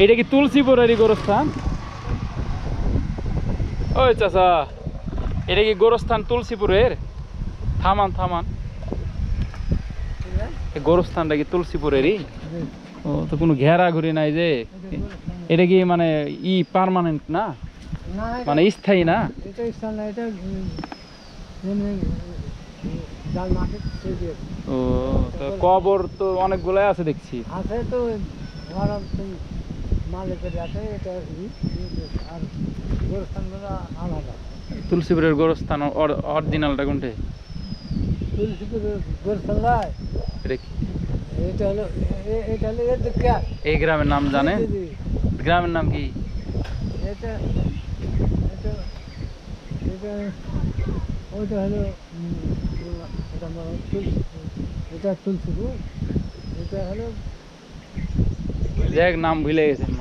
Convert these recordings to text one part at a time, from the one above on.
এটা কি তুলসীপুরেরই গোরস্থান? ওই চাচা এটা কি গোরস্থান তুলসীপুরের থামান থামান। গোরস্থানটা কি তুলসীপুরেরই ও তো কোনো ঘেরা ঘুরি নাই যে। এটা কি মানে ই পার্মানেন্ট না? মানে স্থায়ী না? ও তো কবর তো অনেকগুলাই আছে দেখছি। আছে তো মালিকের আছে এটা আর গোরস্থানগুলো আলাদা। তুলসীপুরের গোরস্থান অরিজিনালটা কোনটে? তুলসীপুর গোরস্থান এটা কি? এটা হলো এ- এটা হলো এই গ্রামের নাম জানেন জি, জি, গ্রামের নাম কি? এটা এটা এটা ওইটা হলো এটা তুলসীপুর। এটা হলো দেখ নাম ভুলে আহ,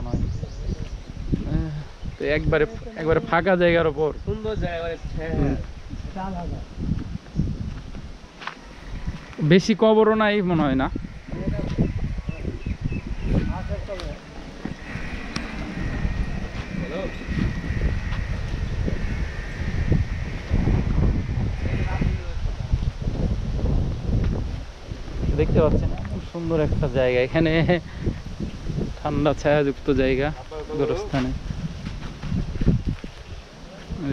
তো একবারে একবারে ফাঁকা জায়গার ওপর সুন্দর জায়গা হুম। এটা আলাদা বেশি কবরও নাই মনে হয় না। দেখতে পাচ্ছেন খুব সুন্দর একটা জায়গা। এখানে ঠান্ডা ছায়াযুক্ত জায়গা গোরস্থানে।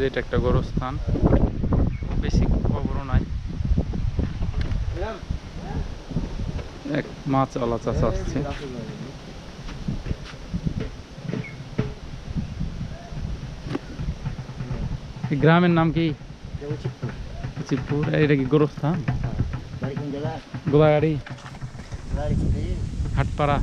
এটা একটা গোরস্থান। বেশি কবরও নাই এক মাছ আলা চাষ আসছে। এই গ্রামের নাম কি? চিপুর এটা কি গোরস্থান? গোদাগাড়ি হাটপাড়া।